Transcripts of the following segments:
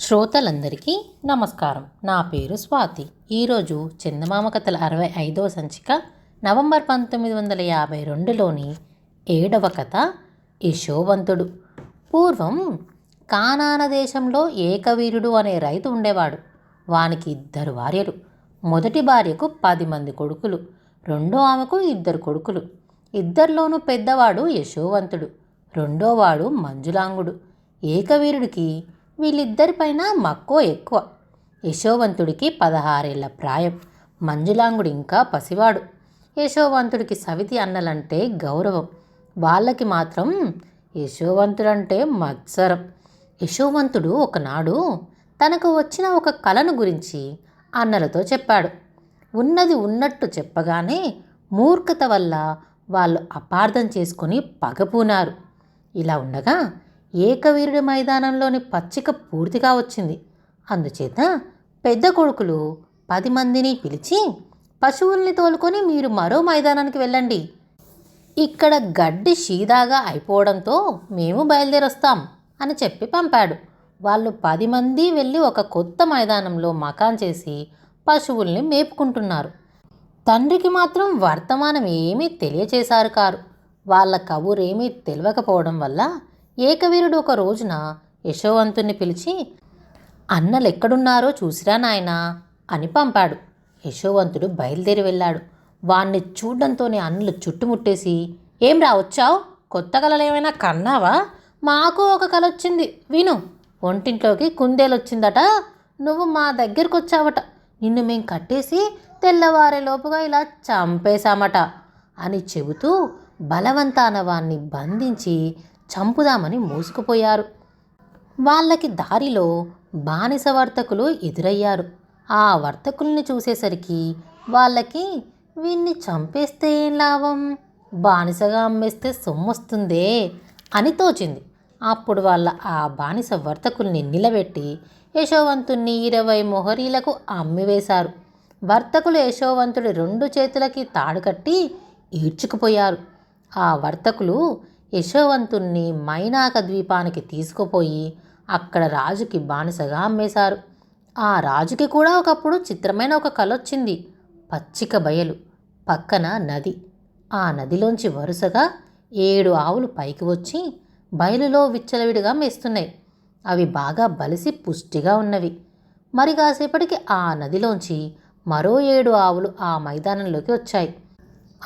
శ్రోతలందరికీ నమస్కారం. నా పేరు స్వాతి. ఈరోజు చందమామ కథల అరవై ఐదవ సంచిక నవంబర్ పంతొమ్మిది వందల యాభై రెండులోని ఏడవ కథ యశోవంతుడు. పూర్వం కానాన దేశంలో ఏకవీరుడు అనే రైతు ఉండేవాడు. వానికి ఇద్దరు భార్యలు. మొదటి భార్యకు పది మంది కొడుకులు. రెండో ఆమెకు ఇద్దరు కొడుకులు. ఇద్దరిలోనూ పెద్దవాడు యశోవంతుడు. రెండోవాడు మంజులాంగుడు. ఏకవీరుడికి వీళ్ళిద్దరిపైన మక్కువ ఎక్కువ. యశోవంతుడికి పదహారేళ్ళ ప్రాయం. మంజులాంగుడు ఇంకా పసివాడు. యశోవంతుడికి సవితి అన్నలంటే గౌరవం. వాళ్ళకి మాత్రం యశోవంతుడంటే మత్సరం. యశోవంతుడు ఒకనాడు తనకు వచ్చిన ఒక కళను గురించి అన్నలతో చెప్పాడు. ఉన్నది ఉన్నట్టు చెప్పగానే మూర్ఖత వల్ల వాళ్ళు అపార్థం చేసుకొని పగపూనారు. ఇలా ఉండగా ఏకవీరుడి మైదానంలోని పచ్చిక పూర్తిగా వచ్చింది. అందుచేత పెద్ద కొడుకులు పది మందిని పిలిచి పశువుల్ని తోలుకొని మీరు మరో మైదానానికి వెళ్ళండి. ఇక్కడ గడ్డి షీదాగా అయిపోవడంతో మేము బయలుదేరొస్తాం అని చెప్పి పంపాడు. వాళ్ళు పది మంది వెళ్ళి ఒక కొత్త మైదానంలో మకాన్ చేసి పశువుల్ని మేపుకుంటున్నారు. తండ్రికి మాత్రం వర్తమానం ఏమీ తెలియచేశారు కారు. వాళ్ళ కబురేమీ తెలియకపోవడం వల్ల ఏకవీరుడు ఒక రోజున యశోవంతుణ్ణి పిలిచి అన్నలు ఎక్కడున్నారో చూసిరా నాయనా అని పంపాడు. యశోవంతుడు బయలుదేరి వెళ్ళాడు. వాణ్ణి చూడడంతోనే అన్నలు చుట్టుముట్టేసి ఏం రా వచ్చావు? కొత్త కళలు ఏమైనా కన్నావా? మాకు ఒక కళ వచ్చింది విను. ఒంటింట్లోకి కుందేలొచ్చిందట. నువ్వు మా దగ్గరికి వచ్చావట నిన్ను మేం కట్టేసి తెల్లవారే లోపుగా ఇలా చంపేశామట అని చెబుతూ బలవంతాన వాణ్ణి బంధించి చంపుదామని మూసుకుపోయారు. వాళ్ళకి దారిలో బానిస వర్తకులు ఎదురయ్యారు. ఆ వర్తకుల్ని చూసేసరికి వాళ్ళకి వీన్ని చంపేస్తే ఏం లాభం? బానిసగా అమ్మేస్తే సొమ్మొస్తుందే అని తోచింది. అప్పుడు వాళ్ళ ఆ బానిస వర్తకుల్ని నిలబెట్టి యశోవంతుణ్ణి ఇరవై మొహరీలకు అమ్మివేశారు. వర్తకులు యశోవంతుడి రెండు చేతులకి తాడు కట్టి ఈడ్చుకుపోయారు. ఆ వర్తకులు యశోవంతుణ్ణి మైనాక ద్వీపానికి తీసుకుపోయి అక్కడ రాజుకి బానిసగా అమ్మేశారు. ఆ రాజుకి కూడా ఒకప్పుడు చిత్రమైన ఒక కలొచ్చింది. పచ్చిక బయలు పక్కన నది. ఆ నదిలోంచి వరుసగా ఏడు ఆవులు పైకి వచ్చి బయలులో విచ్చలవిడిగా మేస్తున్నాయి. అవి బాగా బలిసి పుష్టిగా ఉన్నవి. మరి కాసేపటికి ఆ నదిలోంచి మరో ఏడు ఆవులు ఆ మైదానంలోకి వచ్చాయి.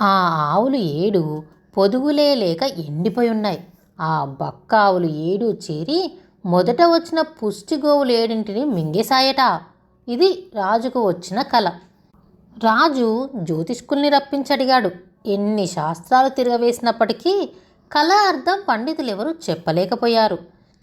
ఆ ఆవులు ఏడు పొదుగులే లేక ఎండిపోయి ఉన్నాయి ఆ బక్క ఆవులు ఏడు చేరి మొదట వచ్చిన పుష్టి గోవులు ఏడింటిని మింగేశాయట. ఇది రాజుకు వచ్చిన కళ రాజు జ్యోతిష్కుల్ని రప్పించడిగాడు. ఎన్ని శాస్త్రాలు తిరగవేసినప్పటికీ కళ అర్థం పండితులెవరూ చెప్పలేకపోయారు.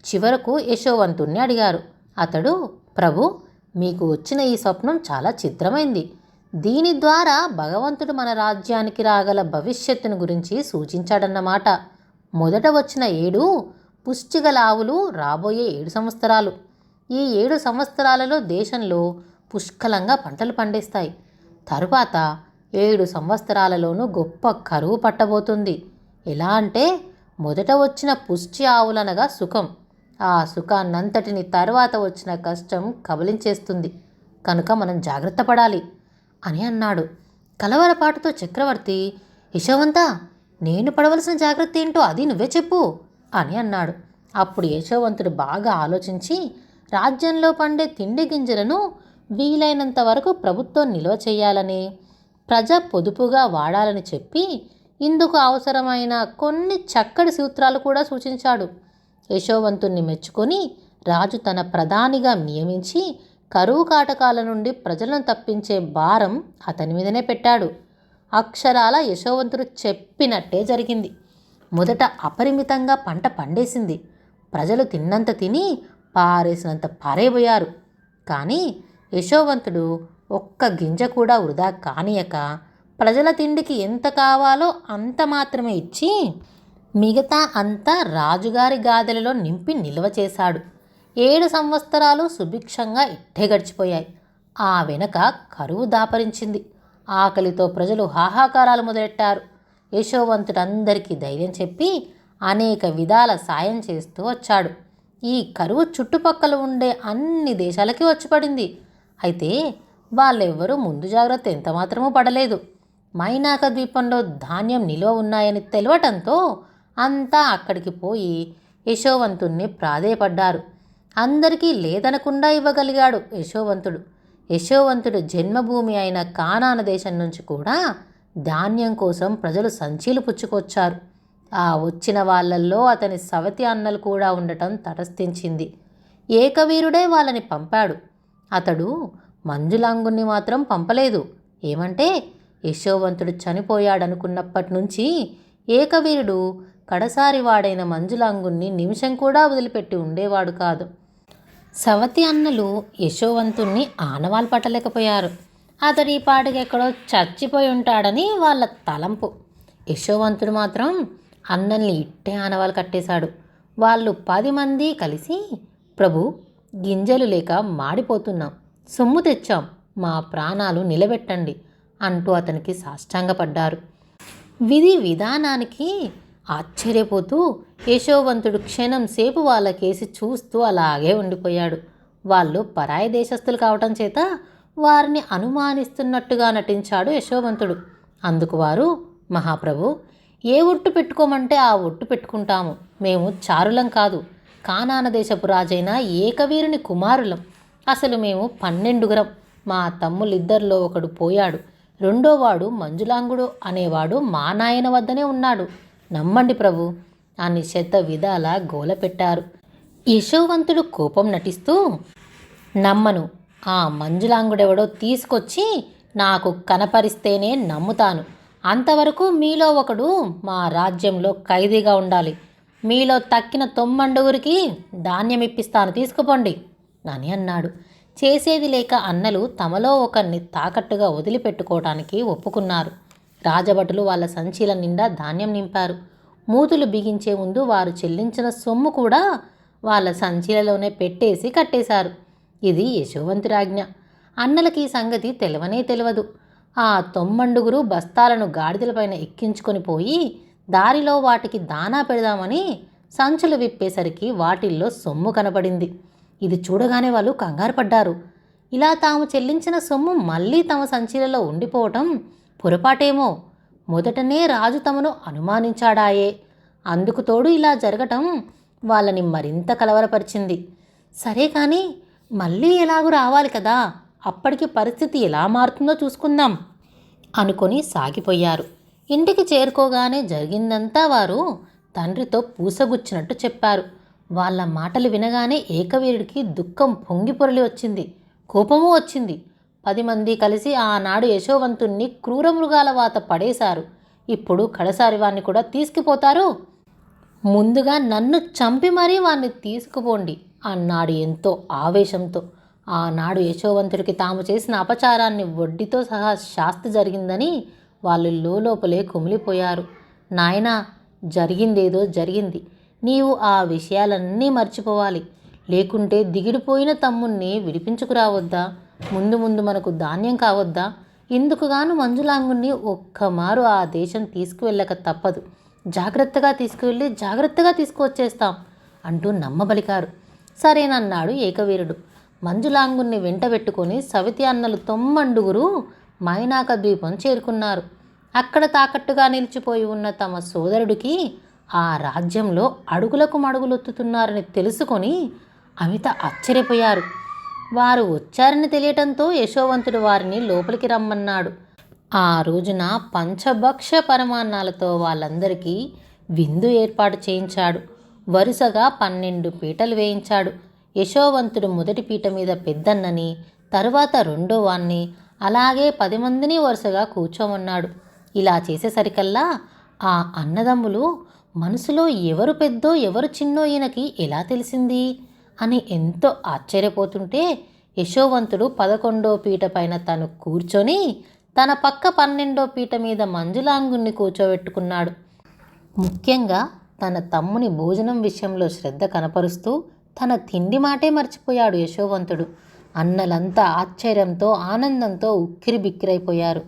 చివరకు యశోవంతుణ్ణి అడిగారు. అతడు ప్రభు మీకు వచ్చిన ఈ స్వప్నం చాలా చిత్రమైంది. దీని ద్వారా భగవంతుడు మన రాజ్యానికి రాగల భవిష్యత్తును గురించి సూచించాడన్నమాట. మొదట వచ్చిన ఏడు పుష్టిగల ఆవులు రాబోయే ఏడు సంవత్సరాలు. ఈ ఏడు సంవత్సరాలలో దేశంలో పుష్కలంగా పంటలు పండిస్తాయి. తరువాత ఏడు సంవత్సరాలలోనూ గొప్ప కరువు పట్టబోతుంది. ఎలా అంటే మొదట వచ్చిన పుష్టి ఆవులనగా సుఖం. ఆ సుఖాన్నంతటిని తర్వాత వచ్చిన కష్టం కబలించేస్తుంది. కనుక మనం జాగ్రత్త పడాలి. అని అన్నాడు. కలవరపాటుతో చక్రవర్తి యశోవంతా నేను పడవలసిన జాగ్రత్త ఏంటో అది నువ్వే చెప్పు అని అన్నాడు. అప్పుడు యశోవంతుడు బాగా ఆలోచించి రాజ్యంలో పండే తిండి గింజలను వీలైనంత వరకు ప్రభుత్వం నిల్వ చేయాలని ప్రజ పొదుపుగా వాడాలని చెప్పి ఇందుకు అవసరమైన కొన్ని చక్కటి సూత్రాలు కూడా సూచించాడు. యశోవంతుణ్ణి మెచ్చుకొని రాజు తన ప్రధానిగా నియమించి కరువు కాటకాల నుండి ప్రజలను తప్పించే భారం అతని మీదనే పెట్టాడు. అక్షరాల యశోవంతుడు చెప్పినట్టే జరిగింది. మొదట అపరిమితంగా పంట పండేసింది. ప్రజలు తిన్నంత తిని పారేసినంత పారైపోయారు కానీ యశోవంతుడు ఒక్క గింజ కూడా వృధా కానియక ప్రజల తిండికి ఎంత కావాలో అంత మాత్రమే ఇచ్చి మిగతా అంతా రాజుగారి గాదెలలో నింపి నిల్వ చేశాడు. ఏడు సంవత్సరాలు సుభిక్షంగా ఇట్టే గడిచిపోయాయి. ఆ వెనక కరువు దాపరించింది. ఆకలితో ప్రజలు హాహాకారాలు మొదలెట్టారు. యశోవంతుడు అందరికీ ధైర్యం చెప్పి అనేక విధాల సాయం చేస్తూ వచ్చాడు. ఈ కరువు చుట్టుపక్కల ఉండే అన్ని దేశాలకి వచ్చి పడింది అయితే వాళ్ళెవ్వరూ ముందు జాగ్రత్త ఎంతమాత్రమూ పడలేదు. మైనాక ద్వీపంలో ధాన్యం నిల్వ ఉన్నాయని తెలవటంతో అంతా అక్కడికి పోయి యశోవంతుణ్ణి ప్రాధేయపడ్డారు. అందరికీ లేదనకుండా ఇవ్వగలిగాడు యశోవంతుడు. యశోవంతుడు జన్మభూమి అయిన కానాన దేశం నుంచి కూడా ధాన్యం కోసం ప్రజలు సంచీలు పుచ్చుకొచ్చారు. ఆ వచ్చిన వాళ్ళల్లో అతని సవతి అన్నలు కూడా ఉండటం తటస్థించింది. ఏకవీరుడే వాళ్ళని పంపాడు. అతడు మంజులాంగుణ్ణి మాత్రం పంపలేదు. ఏమంటే యశోవంతుడు చనిపోయాడనుకున్నప్పటి నుంచి ఏకవీరుడు కడసారి వాడైన మంజులాంగుణ్ణి నిమిషం కూడా వదిలిపెట్టి ఉండేవాడు కాదు. సవతి అన్నలు యశోవంతుణ్ణి ఆనవాలు పట్టలేకపోయారు అతడి ఈ ఎక్కడో చచ్చిపోయి ఉంటాడని వాళ్ళ తలంపు. యశోవంతుడు మాత్రం అన్నల్ని ఇట్టే ఆనవాలు కట్టేశాడు. వాళ్ళు పది మంది కలిసి ప్రభు గింజలు లేక మాడిపోతున్నాం. సొమ్ము తెచ్చాం. మా ప్రాణాలు నిలబెట్టండి అంటూ అతనికి సాష్టాంగపడ్డారు. విధి విధానానికి ఆశ్చర్యపోతూ యశోవంతుడు క్షణం సేపు వాళ్ళకేసి చూస్తూ అలాగే ఉండిపోయాడు. వాళ్ళు పరాయి దేశస్థులు కావటం చేత వారిని అనుమానిస్తున్నట్టుగా నటించాడు యశోవంతుడు. అందుకు వారు మహాప్రభు ఏ ఒట్టు పెట్టుకోమంటే ఆ ఒట్టు పెట్టుకుంటాము. మేము చారులం కాదు. కానాన దేశపు రాజైన ఏకవీరుని కుమారులం. అసలు మేము పన్నెండుగురం. మా తమ్ములిద్దరిలో ఒకడు పోయాడు. రెండోవాడు మంజులాంగుడు అనేవాడు మా నాయన వద్దనే ఉన్నాడు. నమ్మండి ప్రభు. అని శత విధాల గోల పెట్టారు యశోవంతుడు కోపం నటిస్తూ నమ్మను ఆ మంజులాంగుడెవడో తీసుకొచ్చి నాకు కనపరిస్తేనే నమ్ముతాను. అంతవరకు మీలో ఒకడు మా రాజ్యంలో ఖైదీగా ఉండాలి. మీలో తక్కిన తొమ్మండుగురికి ధాన్యం ఇప్పిస్తాను తీసుకుపోండి అని అన్నాడు. చేసేది లేక అన్నలు తమలో ఒకరిని తాకట్టుగా వదిలిపెట్టుకోవటానికి ఒప్పుకున్నారు. రాజభటులు వాళ్ళ సంచీల నిండా ధాన్యం నింపారు. మూతులు బిగించే ముందు వారు చెల్లించిన సొమ్ము కూడా వాళ్ళ సంచీలలోనే పెట్టేసి కట్టేశారు. ఇది యశోవంతురాజ్ఞ అన్నలకి ఈ సంగతి తెలవనే తెలియదు ఆ తొమ్మండుగురు బస్తాలను గాడిదలపైన ఎక్కించుకొని పోయి దారిలో వాటికి దానా పెడదామని సంచులు విప్పేసరికి వాటిల్లో సొమ్ము కనపడింది. ఇది చూడగానే వాళ్ళు కంగారు పడ్డారు. ఇలా తాము చెల్లించిన సొమ్ము మళ్ళీ తమ సంచిలలో ఉండిపోవటం పొరపాటేమో? మొదటనే రాజు తమను అనుమానించాడాయే. అందుకు తోడు ఇలా జరగటం వాళ్ళని మరింత కలవరపరిచింది. సరే కానీ మళ్ళీ ఎలాగూ రావాలి కదా? అప్పటికి పరిస్థితి ఎలా మారుతుందో చూసుకుందాం అనుకొని సాగిపోయారు. ఇంటికి చేరుకోగానే జరిగిందంతా వారు తండ్రితో పూసగుచ్చినట్టు చెప్పారు. వాళ్ళ మాటలు వినగానే ఏకవీరుడికి దుఃఖం పొంగి పొరలి వచ్చింది. కోపము వచ్చింది. పది మంది కలిసి ఆనాడు యశోవంతుణ్ణి క్రూర మృగాల వాత పడేశారు. ఇప్పుడు కడసారి వాణ్ణి కూడా తీసుకుపోతారు. ముందుగా నన్ను చంపి మరీ వాణ్ణి తీసుకుపోండి అన్నాడు ఎంతో ఆవేశంతో. ఆనాడు యశోవంతుడికి తాము చేసిన అపచారాన్ని వడ్డీతో సహా శాస్తి జరిగిందని వాళ్ళు లోపలే కుమిలిపోయారు. నాయనా జరిగిందేదో జరిగింది. నీవు ఆ విషయాలన్నీ మర్చిపోవాలి. లేకుంటే దిగిడిపోయిన తమ్ముణ్ణి విడిపించుకురావద్దా? ముందు ముందు మనకు ధాన్యం కావద్దా? ఇందుకుగాను మంజులాంగుణ్ణి ఒక్కమారు ఆ దేశం తీసుకువెళ్ళక తప్పదు. జాగ్రత్తగా తీసుకువెళ్ళి జాగ్రత్తగా తీసుకువచ్చేస్తాం అంటూ నమ్మబలికారు. సరేనన్నాడు ఏకవీరుడు. మంజులాంగుణ్ణి వెంటబెట్టుకొని సవితి అన్నలు తొమ్మండుగురు మైనాక ద్వీపం చేరుకున్నారు. అక్కడ తాకట్టుగా నిలిచిపోయి ఉన్న తమ సోదరుడికి ఆ రాజ్యంలో అడుగులకు మడుగులొత్తుతున్నారని తెలుసుకొని అమిత ఆశ్చర్యపోయారు. వారు వచ్చారని తెలియటంతో యశోవంతుడు వారిని లోపలికి రమ్మన్నాడు. ఆ రోజున పంచభక్ష పరమాన్నాలతో వాళ్ళందరికీ విందు ఏర్పాటు చేయించాడు. వరుసగా పన్నెండు పీటలు వేయించాడు. యశోవంతుడు మొదటి పీట మీద పెద్దన్నని తరువాత రెండో వాణ్ణి అలాగే పది మందిని వరుసగా కూర్చోమన్నాడు. ఇలా చేసేసరికల్లా ఆ అన్నదమ్ములు మనసులో ఎవరు పెద్దో ఎవరు చిన్నో ఈయనకి ఎలా తెలిసింది? అని ఎంతో ఆశ్చర్యపోతుంటే యశోవంతుడు పదకొండో పీట పైన తను కూర్చొని తన పక్క పన్నెండో పీట మీద మంజులాంగుణ్ణి కూర్చోబెట్టుకున్నాడు. ముఖ్యంగా తన తమ్ముని భోజనం విషయంలో శ్రద్ధ కనపరుస్తూ తన తిండి మాటే మర్చిపోయాడు యశోవంతుడు. అన్నలంతా ఆశ్చర్యంతో ఆనందంతో ఉక్కిరి బిక్కిరైపోయారు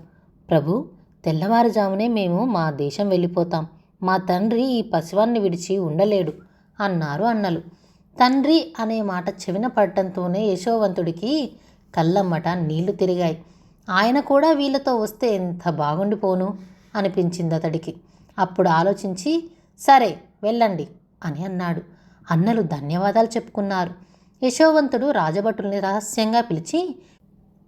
ప్రభు తెల్లవారుజామునే మేము మా దేశం వెళ్ళిపోతాం. మా తండ్రి ఈ పశువాన్ని విడిచి ఉండలేడు అన్నారు అన్నలు. తండ్రి అనే మాట చెవిన పడటంతోనే యశోవంతుడికి కళ్ళమ్మట నీళ్ళు తిరిగాయి. ఆయన కూడా వీళ్ళతో వస్తే ఎంత బాగుండిపోను? అనిపించింది అతడికి. అప్పుడు ఆలోచించి సరే వెళ్ళండి అని అన్నాడు. అన్నలు ధన్యవాదాలు చెప్పుకున్నారు. యశోవంతుడు రాజభటుల్ని రహస్యంగా పిలిచి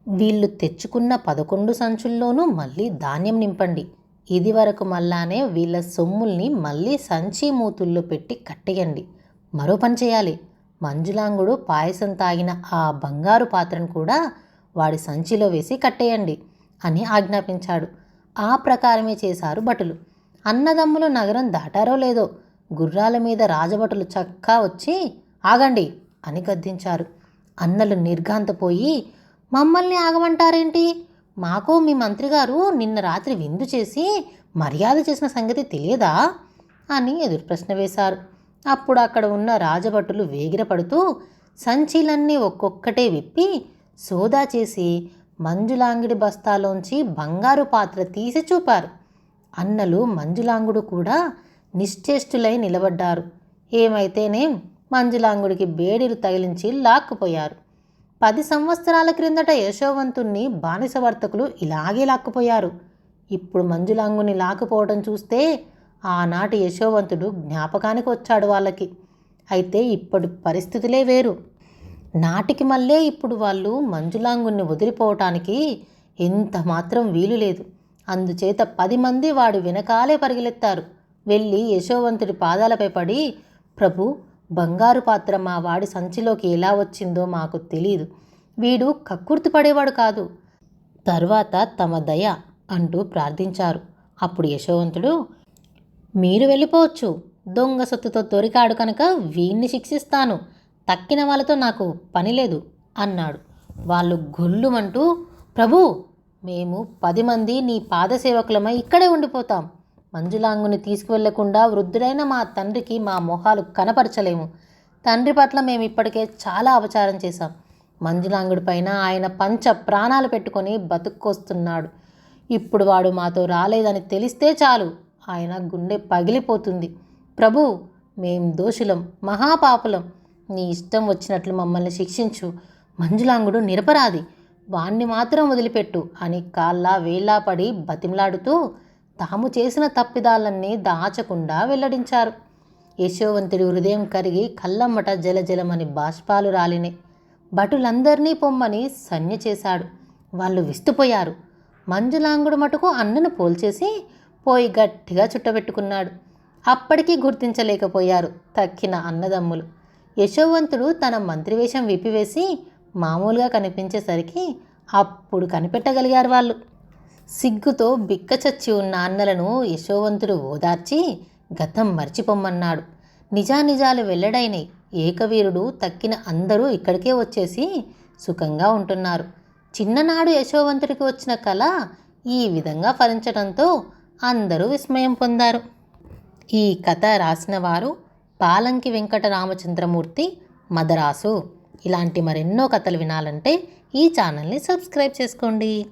వీళ్ళు తెచ్చుకున్న పదకొండు సంచుల్లోనూ మళ్ళీ ధాన్యం నింపండి. ఇది వరకు మళ్ళానే వీళ్ళ సొమ్ముల్ని మళ్ళీ సంచి మూతుల్లో పెట్టి కట్టేయండి. మరో పని చేయాలి. మంజులాంగుడు పాయసం తాగిన ఆ బంగారు పాత్రను కూడా వాడి సంచిలో వేసి కట్టేయండి అని ఆజ్ఞాపించాడు. ఆ ప్రకారమే చేశారు భటులు. అన్నదమ్ములు నగరం దాటారో లేదో గుర్రాల మీద రాజభటులు చక్కా వచ్చి ఆగండి అని గద్దించారు. అన్నలు నిర్ఘాంతపోయి మమ్మల్ని ఆగమంటారేంటి? మాకు మీ మంత్రి గారు నిన్న రాత్రి విందు చేసి మర్యాద చేసిన సంగతి తెలియదా? అని ఎదురు ప్రశ్న వేశారు. అప్పుడు అక్కడ ఉన్న రాజభటులు వేగిరపడుతూ సంచీలన్నీ ఒక్కొక్కటే విప్పి సోదా చేసి మంజులాంగిడి బస్తాలోంచి బంగారు పాత్ర తీసి చూపారు. అన్నలు మంజులాంగుడు కూడా నిశ్చేష్టులై నిలబడ్డారు. ఏమైతేనేం మంజులాంగుడికి బేడీలు తగిలించి లాక్కుపోయారు. పది సంవత్సరాల క్రిందట యశోవంతుణ్ణి బానిస వర్తకులు ఇలాగే లాక్కుపోయారు. ఇప్పుడు మంజులాంగుని లాక్కుపోవడం చూస్తే ఆనాటి యశోవంతుడు జ్ఞాపకానికి వచ్చాడు వాళ్ళకి. అయితే ఇప్పటి పరిస్థితులే వేరు. నాటికి మళ్ళీ ఇప్పుడు వాళ్ళు మంజులాంగుణ్ణి వదిలిపోవటానికి ఎంత మాత్రం వీలు లేదు. అందుచేత పది మంది వాడు వెనకాలే పరిగెలెత్తారు. వెళ్ళి యశోవంతుడి పాదాలపై పడి ప్రభు బంగారు పాత్ర మా వాడి సంచిలోకి ఎలా వచ్చిందో మాకు తెలియదు వీడు కక్కుర్తి పడేవాడు కాదు. తర్వాత తమ దయ అంటూ ప్రార్థించారు. అప్పుడు యశోవంతుడు మీరు వెళ్ళిపోవచ్చు. దొంగ సొత్తుతో దొరికాడు కనుక వీణ్ణి శిక్షిస్తాను. తక్కిన వాళ్ళతో నాకు పని లేదు అన్నాడు. వాళ్ళు గొల్లుమంటూ ప్రభు మేము పది మంది నీ పాదసేవకులమై ఇక్కడే ఉండిపోతాం. మంజులాంగుని తీసుకువెళ్ళకుండా వృద్ధుడైన మా తండ్రికి మా మొహాలు కనపరచలేము. తండ్రి పట్ల మేము ఇప్పటికే చాలా అపచారం చేశాం. మంజులాంగుడి పైన ఆయన పంచ ప్రాణాలు పెట్టుకొని బతుక్కొస్తున్నాడు. ఇప్పుడు వాడు మాతో రాలేదని తెలిస్తే చాలు. ఆయన గుండె పగిలిపోతుంది. ప్రభు మేం దోషులం మహాపాపులం. నీ ఇష్టం వచ్చినట్లు మమ్మల్ని శిక్షించు. మంజులాంగుడు నిరపరాధి. వాణ్ణి మాత్రం వదిలిపెట్టు అని కాళ్ళ వేళ్ళా పడి బతిమలాడుతూ తాము చేసిన తప్పిదాలన్నీ దాచకుండా వెల్లడించారు. యశోవంతుడి హృదయం కరిగి కళ్ళమ్మట జలజలమని బాష్పాలు రాలిని భటులందరినీ పొమ్మని సన్య చేశాడు. వాళ్ళు విస్తుపోయారు. మంజులాంగుడు మటుకు అన్నను పోల్చేసి పోయి గట్టిగా చుట్టబెట్టుకున్నాడు. అప్పటికీ గుర్తించలేకపోయారు తక్కిన అన్నదమ్ములు. యశోవంతుడు తన మంత్రివేషం విప్పివేసి మామూలుగా కనిపించేసరికి అప్పుడు కనిపెట్టగలిగారు వాళ్ళు. సిగ్గుతో బిక్కచచ్చి ఉన్న అన్నలను యశోవంతుడు ఓదార్చి గతం మర్చిపోమ్మన్నాడు. నిజానిజాలు వెల్లడైనవి ఏకవీరుడు తక్కిన అందరూ ఇక్కడికే వచ్చేసి సుఖంగా ఉంటున్నారు. చిన్ననాడు యశోవంతుడికి వచ్చిన కళ ఈ విధంగా ఫలించడంతో అందరూ విస్మయం పొందారు. ఈ కథ రాసిన వారు పాలంకి వెంకట రామచంద్రమూర్తి మదరాసు. ఇలాంటి మరెన్నో కథలు వినాలంటే ఈ ఛానల్ని సబ్స్క్రైబ్ చేసుకోండి.